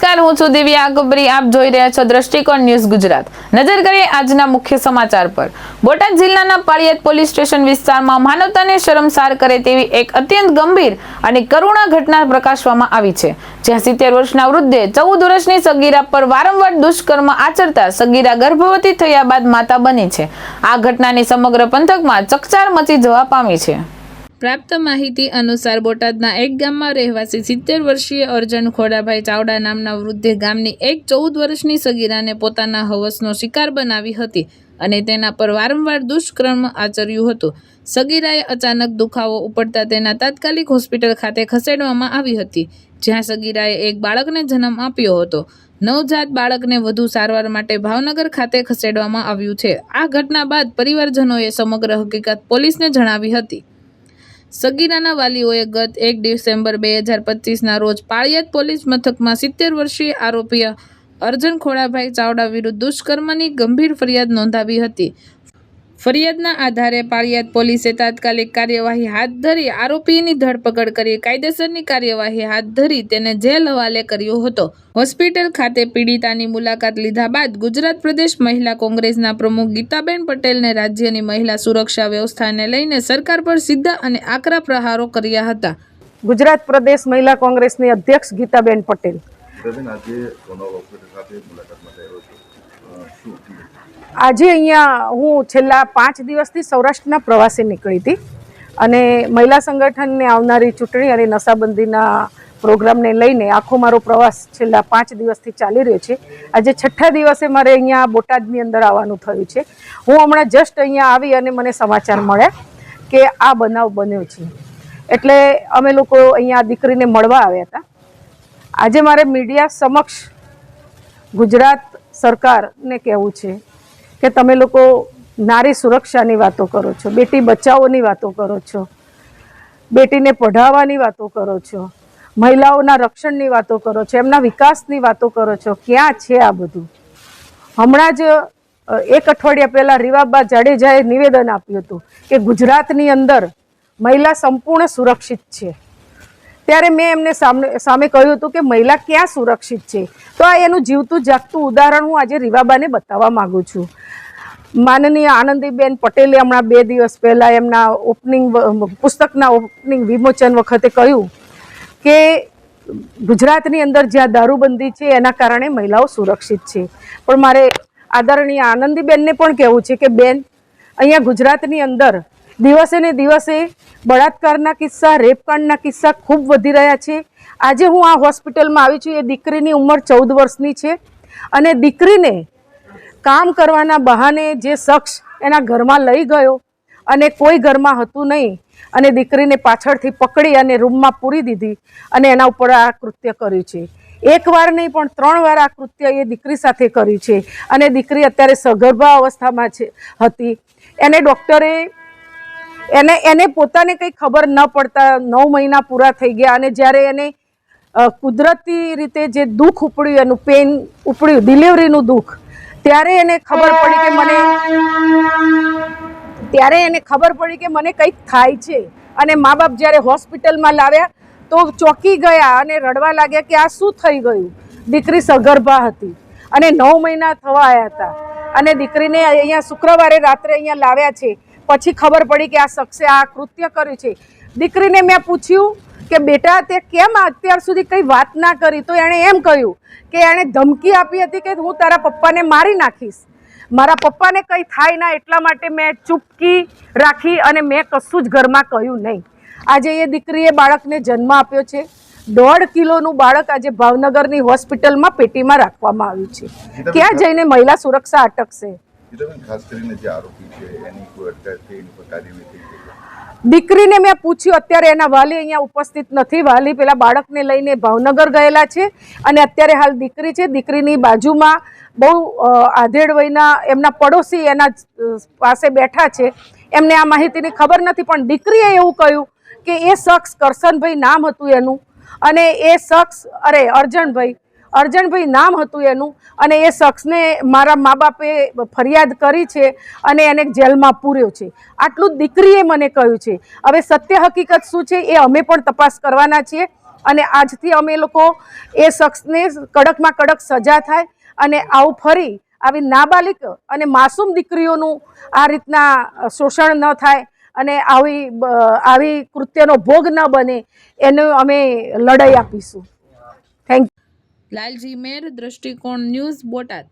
નમસ્કાર, હું છું દિવ્યા અકબરી આપ જોઈ રહ્યા છો દ્રષ્ટિકોણ ન્યૂઝ ગુજરાત. નજર કરીએ આજના મુખ્ય સમાચાર પર. બોટાદ જિલ્લાના પાળિયાદ પોલીસ સ્ટેશન વિસ્તારમાં માનવતાને શરમસાર કરે તેવી એક અત્યંત ગંભીર અને કરુણા ઘટના પ્રકાશવામાં આવી છે. જ્યાં સિત્તેર વર્ષના વૃદ્ધે ચૌદ વર્ષની સગીરા પર વારંવાર દુષ્કર્મ આચરતા સગીરા ગર્ભવતી થયા બાદ માતા બની છે. આ ઘટનાની સમગ્ર પંથકમાં ચકચાર મચી જવા પામી છે. પ્રાપ્ત માહિતી અનુસાર બોટાદના એક ગામમાં રહેવાસી સિત્તેર વર્ષીય અર્જન ખોડાભાઈ ચાવડા નામના વૃદ્ધે ગામની એક ચૌદ વર્ષની સગીરાને પોતાના હવસનો શિકાર બનાવી હતી અને તેના પર વારંવાર દુષ્કર્મ આચર્યું હતું. સગીરાએ અચાનક દુખાવો ઉપડતા તેના તાત્કાલિક હોસ્પિટલ ખાતે ખસેડવામાં આવી હતી, જ્યાં સગીરાએ એક બાળકને જન્મ આપ્યો હતો. નવજાત બાળકને વધુ સારવાર માટે ભાવનગર ખાતે ખસેડવામાં આવ્યું છે. આ ઘટના બાદ પરિવારજનોએ સમગ્ર હકીકત પોલીસને જણાવી હતી. સગીરાના વાલીઓએ ગત એક ડિસેમ્બર બે હજાર પચીસના રોજ પાળિયાદ પોલીસ મથકમાં સિત્તેર વર્ષીય આરોપી અર્જન ખોડાભાઈ ચાવડા વિરુદ્ધ દુષ્કર્મની ગંભીર ફરિયાદ નોંધાવી હતી. ફરિયાદના આધારે પાળિયાદ પોલીસે તાત્કાલિક કાર્યવાહી હાથ ધરી આરોપીની ધરપકડ કરી કાયદેસરની કાર્યવાહી હાથ ધરી તેને જેલ હવાલે કર્યો હતો. હોસ્પિટલ ખાતે પીડિતાની મુલાકાત લીધા બાદ ગુજરાત પ્રદેશ મહિલા કોંગ્રેસના પ્રમુખ ગીતાબેન પટેલને રાજ્યની મહિલા સુરક્ષા વ્યવસ્થાને લઈને સરકાર પર સીધા અને આકરા પ્રહારો કર્યા હતા. ગુજરાત પ્રદેશ મહિલા કોંગ્રેસની અધ્યક્ષ ગીતાબેન પટેલ. આજે હોસ્પિટલ ખાતે મુલાકાત માટે આવ્યો છું. અ, શું આજે અહીંયા હું છેલ્લા પાંચ દિવસથી સૌરાષ્ટ્રના પ્રવાસે નીકળી હતી અને મહિલા સંગઠનને આવનારી ચૂંટણી અને નશાબંધીના પ્રોગ્રામને લઈને આખો મારો પ્રવાસ છેલ્લા પાંચ દિવસથી ચાલી રહ્યો છે. આજે છઠ્ઠા દિવસે મારે અહીંયા બોટાદની અંદર આવવાનું થયું છે. હું હમણાં જસ્ટ અહીંયા આવી અને મને સમાચાર મળ્યા કે આ બનાવ બન્યો છે. એટલે અમે લોકો અહીંયા દીકરીને મળવા આવ્યા હતા. આજે મારે મીડિયા સમક્ષ ગુજરાત સરકારને કહેવું છે કે તમે લોકો નારી સુરક્ષાની વાતો કરો છો, બેટી બચાવોની વાતો કરો છો, બેટીને પઢાવવાની વાતો કરો છો, મહિલાઓના રક્ષણની વાતો કરો છો, એમના વિકાસની વાતો કરો છો. ક્યાં છે આ બધું? હમણાં જ એક અઠવાડિયા પહેલાં રીવાબા જાડેજાએ નિવેદન આપ્યું હતું કે ગુજરાતની અંદર મહિલા સંપૂર્ણ સુરક્ષિત છે. ત્યારે મેં એમને સામે સામે કહ્યું હતું કે મહિલા ક્યાં સુરક્ષિત છે? તો આ એનું જીવતું, જાગતું ઉદાહરણ હું આજે રીવાબાને બતાવવા માંગુ છું. માનનીય આનંદીબેન પટેલે હમણાં બે દિવસ પહેલાં એમના ઓપનિંગ પુસ્તકના ઓપનિંગ વિમોચન વખતે કહ્યું કે ગુજરાતની અંદર જ્યાં દારૂબંધી છે, એના કારણે મહિલાઓ સુરક્ષિત છે. પણ મારે આદરણીય આનંદીબેનને પણ કહેવું છે કે બેન, અહીંયા ગુજરાતની અંદર દિવસે ને દિવસે બળાત્કારના કિસ્સા, રેપકાંડના કિસ્સા ખૂબ વધી રહ્યા છે. આજે હું આ હોસ્પિટલમાં આવી છું. એ દીકરીની ઉંમર ચૌદ વર્ષની છે અને દીકરીને કામ કરવાના બહાને જે શખ્સ એના ઘરમાં લઈ ગયો અને કોઈ ઘરમાં હતું નહીં અને દીકરીને પાછળથી પકડી અને રૂમમાં પૂરી દીધી અને એના ઉપર આ કૃત્ય કર્યું છે. એક વાર નહીં, પણ ત્રણ વાર આ કૃત્ય એ દીકરી સાથે કર્યું છે. અને દીકરી અત્યારે સગર્ભા અવસ્થામાં છે, હતી. એને ડૉક્ટરે એને એને પોતાને કંઈ ખબર ન પડતા, નવ મહિના પૂરા થઈ ગયા અને જ્યારે એને કુદરતી રીતે જે દુઃખ ઉપડ્યું, એનું પેન ઉપડ્યું ડિલિવરીનું દુઃખ, ત્યારે એને ખબર પડી કે મને ત્યારે એને ખબર પડી કે મને કંઈક થાય છે. અને મા બાપ જ્યારે હોસ્પિટલમાં લાવ્યા, તો ચોંકી ગયા અને રડવા લાગ્યા કે આ શું થઈ ગયું? દીકરી સગર્ભા હતી અને નવ મહિના થવા આવ્યા હતા. અને દીકરીને અહીંયા શુક્રવારે રાત્રે અહીંયા લાવ્યા છે. પછી ખબર પડી કે આ શખ્સે આ કૃત્ય કર્યું છે. દીકરીને મેં પૂછ્યું કે બેટા તે કેમ અત્યાર સુધી કંઈ વાત ના કરી? તો એણે એમ કહ્યું કે એણે ધમકી આપી હતી કે હું તારા પપ્પાને મારી નાખીશ. મારા પપ્પાને કંઈ થાય ના એટલા માટે મેં ચૂપકી રાખી અને મેં કશું જ ઘરમાં કહ્યું નહીં. આજે એ દીકરીએ બાળકને જન્મ આપ્યો છે. દોઢ કિલોનું બાળક આજે ભાવનગરની હોસ્પિટલમાં પેટીમાં રાખવામાં આવ્યું છે. ક્યાં જઈને મહિલા સુરક્ષા અટકશે? દીકરીને મેં પૂછ્યું, અત્યારે એના વાલી અહીંયા ઉપસ્થિત નથી. વાલી પેલા બાળકને લઈને ભાવનગર ગયેલા છે અને અત્યારે હાલ દીકરી છે. દીકરીની બાજુમાં બહુ આધેડ વયના એમના પડોશી એના પાસે બેઠા છે. એમને આ માહિતીની ખબર નથી, પણ દીકરીએ એવું કહ્યું કે એ શખ્સ કરશનભાઈ નામ હતું એનું. અને એ શખ્સ, અરે અર્જણભાઈ અર્જણભાઈ નામ હતું એનું અને એ શખ્સને મારા મા બાપે ફરિયાદ કરી છે અને એને જેલમાં પૂર્યો છે. આટલું દીકરીએ મને કહ્યું છે. હવે સત્ય હકીકત શું છે એ અમે પણ તપાસ કરવાના છીએ અને આજથી અમે લોકો એ શખ્સને કડકમાં કડક સજા થાય અને આવું ફરી આવી નાબાલિક અને માસૂમ દીકરીઓનું આ રીતના શોષણ ન થાય અને આવી આવી કૃત્યનો ભોગ ન બને એનું અમે લડાઈ આપીશું. લાલજી મેર દ્રષ્ટિકોણ ન્યૂઝ બોટાદ